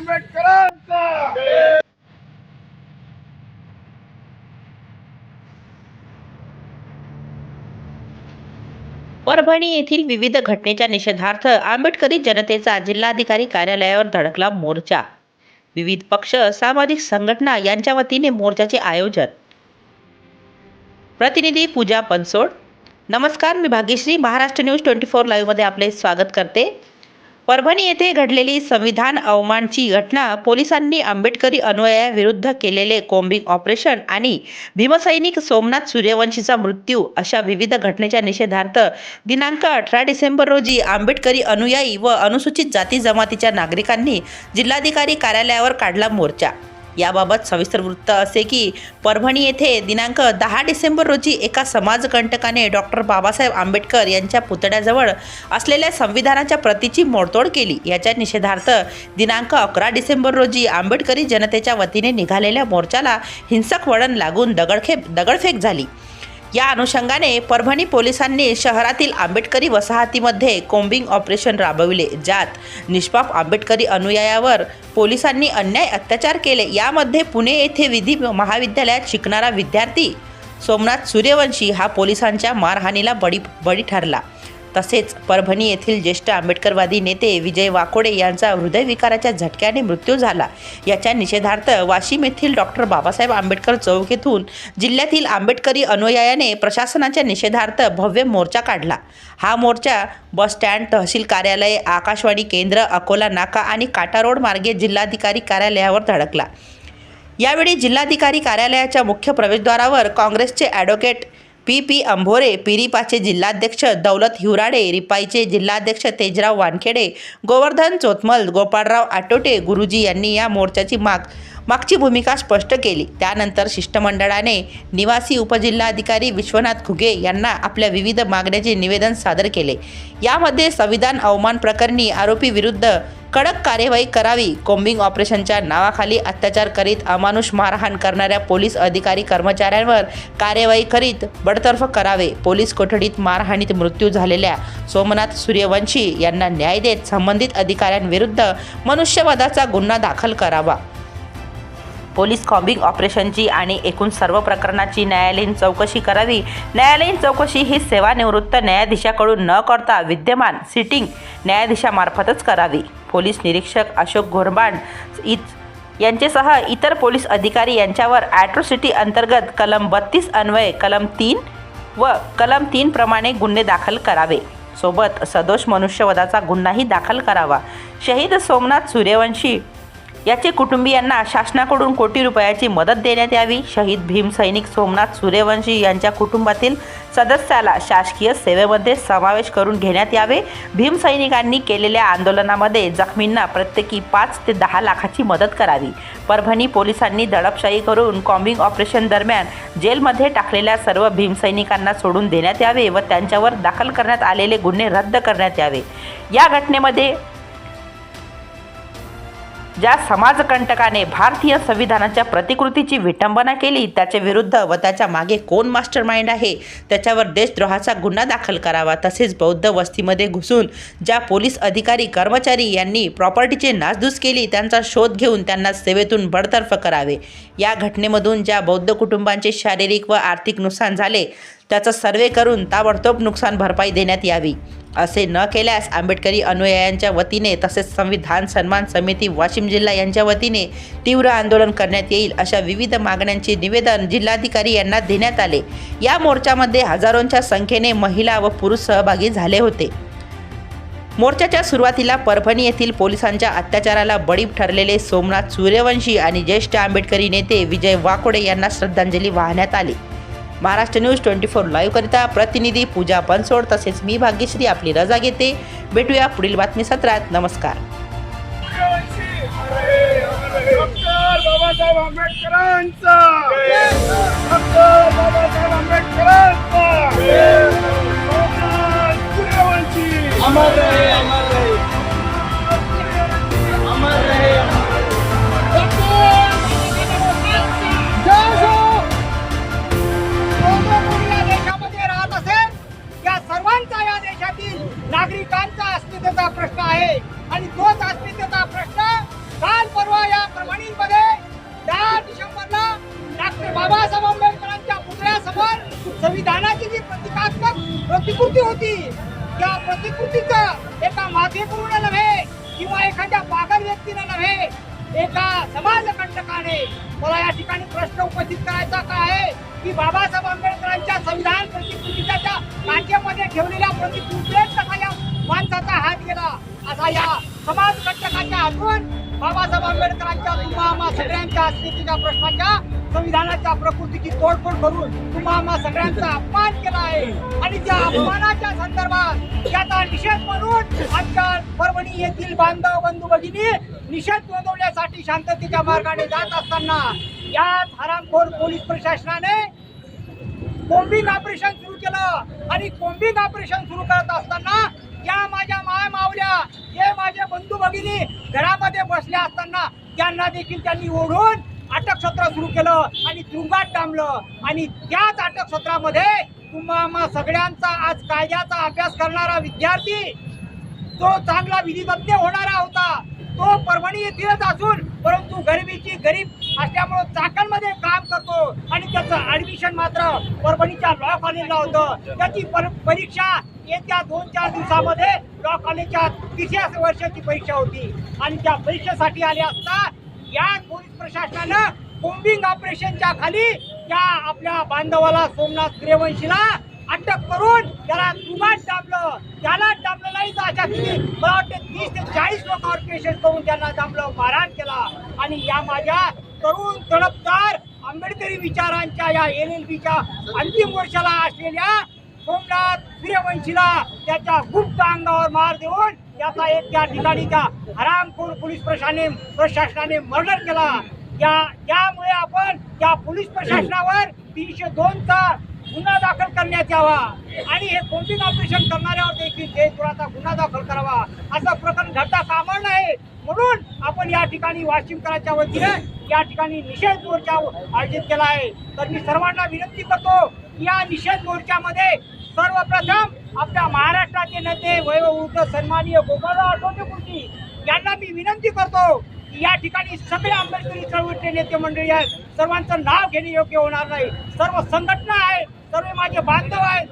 आंबेडकरांचा परभणी येथील विविध घटनेच्या निषेधार्थ आंबेडकरी जनतेचा जिल्हाधिकारी कार्यालयावर धडकला मोर्चा. विविध पक्ष सामाजिक संघटना यांच्या वतीने मोर्चाचे आयोजन. प्रतिनिधी पूजा बनसोड. नमस्कार मी Bhagyashree. Maharashtra news twenty four लाईव्हमध्ये आपले स्वागत करते. परभणी येथे घडलेली संविधान अवमानची घटना पोलिसांनी आंबेडकरी अनुयायाविरुद्ध केलेले कोम्बिंग ऑपरेशन आणि भीमसैनिक सोमनाथ सूर्यवंशीचा मृत्यू अशा विविध घटनेच्या निषेधार्थ दिनांक अठरा डिसेंबर रोजी आंबेडकरी अनुयायी व अनुसूचित जाती जमातीच्या नागरिकांनी जिल्हाधिकारी कार्यालयावर काढला मोर्चा. याबाबत सविस्तर वृत्त असे की परभणी येथे दिनांक दहा डिसेंबर रोजी एका समाजकंटकाने डॉक्टर बाबासाहेब आंबेडकर यांच्या पुतळ्याजवळ असलेल्या संविधानाच्या प्रतीची मोडतोड केली. याच्या निषेधार्थ दिनांक अकरा डिसेंबर रोजी आंबेडकरी जनतेच्या वतीने निघालेल्या मोर्चाला हिंसक वळण लागून दगडखेप दगडफेक झाली. या अनुषंगाने परभणी पोलिसांनी शहरातील आंबेडकरी वसाहतीमध्ये कोम्बिंग ऑपरेशन राबविले ज्यात निष्पाप आंबेडकरी अनुयायावर पोलिसांनी अन्याय अत्याचार केले. यामध्ये पुणे येथे विधी महाविद्यालयात शिकणारा विद्यार्थी सोमनाथ सूर्यवंशी हा पोलिसांच्या मारहाणीला बळी बळी ठरला. तसेच परभणी येथील ज्येष्ठ आंबेडकरवादी नेते विजय वाकोडे यांचा हृदयविकाराच्या झटक्याने मृत्यू झाला. याच्या निषेधार्थ वाशिम येथील डॉक्टर बाबासाहेब आंबेडकर चौक येथून जिल्ह्यातील आंबेडकरी अनुयायाने प्रशासनाच्या निषेधार्थ भव्य मोर्चा काढला. हा मोर्चा बस स्टँड तहसील कार्यालय आकाशवाणी केंद्र अकोला नाका आणि काटा रोड मार्गे जिल्हाधिकारी कार्यालयावर धडकला. यावेळी जिल्हाधिकारी कार्यालयाच्या मुख्य प्रवेशद्वारावर काँग्रेसचे ॲडव्होकेट पी पी अंभोरे पिरिपाचे जिल्हाध्यक्ष दौलत हिवराडे रिपाईचे जिल्हाध्यक्ष तेजराव वानखेडे गोवर्धन चोतमल गोपाळराव आटोटे गुरुजी यांनी या मोर्चाची माग मागची भूमिका स्पष्ट केली. त्यानंतर शिष्टमंडळाने निवासी उपजिल्हाधिकारी विश्वनाथ घुगे यांना आपल्या विविध मागण्याचे निवेदन सादर केले. यामध्ये संविधान अवमान प्रकरणी आरोपी विरुद्ध कडक कार्यवाही करावी कोम्बिंग ऑपरेशनच्या नावाखाली अत्याचार करीत अमानुष मारहाण करणाऱ्या पोलीस अधिकारी कर्मचाऱ्यांवर कार्यवाही करीत बडतर्फ करावे. पोलीस कोठडीत मारहाणीत मृत्यू झालेल्या सोमनाथ सूर्यवंशी यांना न्याय देत संबंधित अधिकाऱ्यांविरुद्ध मनुष्यवधाचा गुन्हा दाखल करावा. पोलीस कॉम्बिंग ऑपरेशनची आणि एकूण सर्व प्रकरणाची न्यायालयीन चौकशी करावी. न्यायालयीन चौकशी ही सेवानिवृत्त न्यायाधीशाकडून न करता विद्यमान सिटिंग न्यायाधीशामार्फतच करावी. पोलीस निरीक्षक अशोक घोरबाड इत यांचेसह इतर पोलीस अधिकारी यांच्यावर ॲट्रोसिटी अंतर्गत कलम बत्तीस अन्वये कलम तीन व कलम तीन प्रमाणे गुन्हे दाखल करावे. सोबत सदोष मनुष्यवधाचा गुन्हाही दाखल करावा. शहीद सोमनाथ सूर्यवंशी याचे कुटुंबियांना शासनाकडून कोटी रुपयाची मदत देण्यात यावी. शहीद भीमसैनिक सोमनाथ सूर्यवंशी यांच्या कुटुंबातील सदस्याला शासकीय सेवेमध्ये समावेश करून घेण्यात यावे. भीमसैनिकांनी केलेल्या आंदोलनामध्ये जखमींना प्रत्येकी पाच ते दहा लाखाची मदत करावी. परभणी पोलिसांनी दडपशाही करून कॉम्बिंग ऑपरेशन दरम्यान जेलमध्ये टाकलेल्या सर्व भीमसैनिकांना सोडून देण्यात यावे व त्यांच्यावर दाखल करण्यात आलेले गुन्हे रद्द करण्यात यावे. या घटनेमध्ये ज्या समाजकंटकाने भारतीय संविधानाच्या प्रतिकृतीची विटंबना केली त्याच्या विरुद्ध व त्याच्यामागे कोण मास्टर माइंड आहे? त्याच्यावर देशद्रोहाचा गुन्हा दाखल करावा तसेच बौद्ध वस्तीमध्ये घुसून ज्या पोलीस अधिकारी कर्मचारी यांनी प्रॉपर्टीची नासधूस केली त्यांचा शोध घेऊन त्यांना सेवेतून बडतर्फ करावे. या घटनेमधून ज्या बौद्ध कुटुंबांचे शारीरिक व आर्थिक नुकसान झाले त्याचा सर्वे करून ताबडतोब नुकसान भरपाई देण्यात यावी. असे न केल्यास आंबेडकरी अनुयायांच्या वतीने तसेच संविधान सन्मान समिती वाशिम जिल्हा यांच्या वतीने तीव्र आंदोलन करण्यात येईल अशा विविध मागण्यांचे निवेदन जिल्हाधिकारी यांना देण्यात आले. या मोर्चामध्ये हजारोंच्या संख्येने महिला व पुरुष सहभागी झाले होते. मोर्चाच्या सुरुवातीला परभणी येथील पोलिसांच्या अत्याचाराला बळी ठरलेले सोमनाथ सूर्यवंशी आणि ज्येष्ठ आंबेडकरी नेते विजय वाकोडे यांना श्रद्धांजली वाहण्यात आली. महाराष्ट्र न्यूज ट्वेंटी फोर लाईव्हकरिता प्रतिनिधी पूजा बनसोड तसेच मी भाग्यश्री आपली रजा घेते भेटूया पुढील बातमी सत्रात नमस्कार बाबासाहेब आंबेडकरांचा बाबासाहेब आंबेडकरांचा व्यक्तीने नव्हे एका समाजकंटकाने मला या ठिकाणी प्रश्न उपस्थित करायचा का आहे की बाबासाहेब आंबेडकरांच्या संविधान प्रतिकृतीच्या त्या काचेमध्ये ठेवलेल्या प्रतिकृतीत कसा या माणसाचा हात गेला. असा या समाजकंटकाच्या हातून बाबासाहेब आंबेडकरांच्या तुम्हा आम्हा सगळ्यांच्या अस्मितेच्या प्रश्नाच्या संविधानाच्या प्रकृतीची तोडफोड करून तुम्हा आम्हा सगळ्यांचा अपमान केला आहे. आणि त्या अपमानाच्या संदर्भात याचा निषेध म्हणून आमच्या परभणी येथील बांधव बंधू भगिनी निषेध नोंदवण्यासाठी शांततेच्या मार्गाने जात असताना याच हरामखोर पोलीस प्रशासनाने कोम्बिंग ऑपरेशन सुरू केलं. आणि कोम्बिंग ऑपरेशन सुरू करत असताना या माझ्या माय मावल्या हे माझे बंधू भगिनी घरामध्ये बसल्या असताना त्यांना देखील त्यांनी ओढून अटक सत्र सुरू केलं आणि तुरुंगात डांबलं. आणि त्याच अटक सत्रामध्ये तुम्हा सगळ्यांचा आज कायद्याचा अभ्यास करणारा विद्यार्थी तो चांगला विधितज्ञ होणारा होता. तो परभणी येथीलच असून परंतु गरिबीची गरीब असल्यामुळं चाकणमध्ये काम करतो. आणि त्याचं ऍडमिशन मात्र परभणीच्या लॉ कॉलेजला होतं. त्याची पर- परीक्षा येत्या दोन चार दिवसामध्ये लॉ कॉलेजच्या तिसऱ्या वर्षाची परीक्षा होती. आणि त्या परीक्षेसाठी आले असता या पोलीस प्रशासनानं कोम्बिंग ऑपरेशनच्या खाली त्या आपल्या बांधवाला सोमनाथ सूर्यवंशीला अटक करून त्याला तुगात डांबलं. त्याला डांबलं नाही तर अशा किती मला वाटते तीस ते चाळीस लोकांवर केसेस करून त्यांना डांबलं मारहाण केला. आणि या माझ्या तरुण तडपदार आंबेडकरी विचारांच्या या एल एल बीच्या अंतिम वर्षाला असलेल्या सोमनाथ सूर्यवंशीला त्याच्या गुप्त अंगावर मार देऊन त्याचा एक त्या ठिकाणी त्या हरामखोर पोलीस प्रशासनाने प्रशासनाने मर्डर केला. या त्यामुळे आपण त्या पोलीस प्रशासनावर तीनशे दोनचा गुन्हा दाखल करण्यात यावा. आणि हे कोणतीच ऑपरेशन करणाऱ्यावर देखील देशद्रोहाचा गुन्हा दाखल करावा. असं प्रकरण घडता कामा आहे म्हणून आपण या ठिकाणी वाशिमकरांच्या वतीने या ठिकाणी निषेध मोर्चा आयोजित केला आहे. तर मी सर्वांना विनंती करतो या निषेध मोर्चामध्ये सर्वप्रथम आपल्या महाराष्ट्राचे नेते वयोवृद्ध सन्माननीय गोपाळराव आठवले मूर्ती यांना मी विनंती करतो की या ठिकाणी सगळे आंबेडकरी चळवळीचे नेते मंडळी आहेत सर्वांचं नाव घेणे योग्य होणार नाही. सर्व संघटना आहे सर्व माझे बांधव आहेत.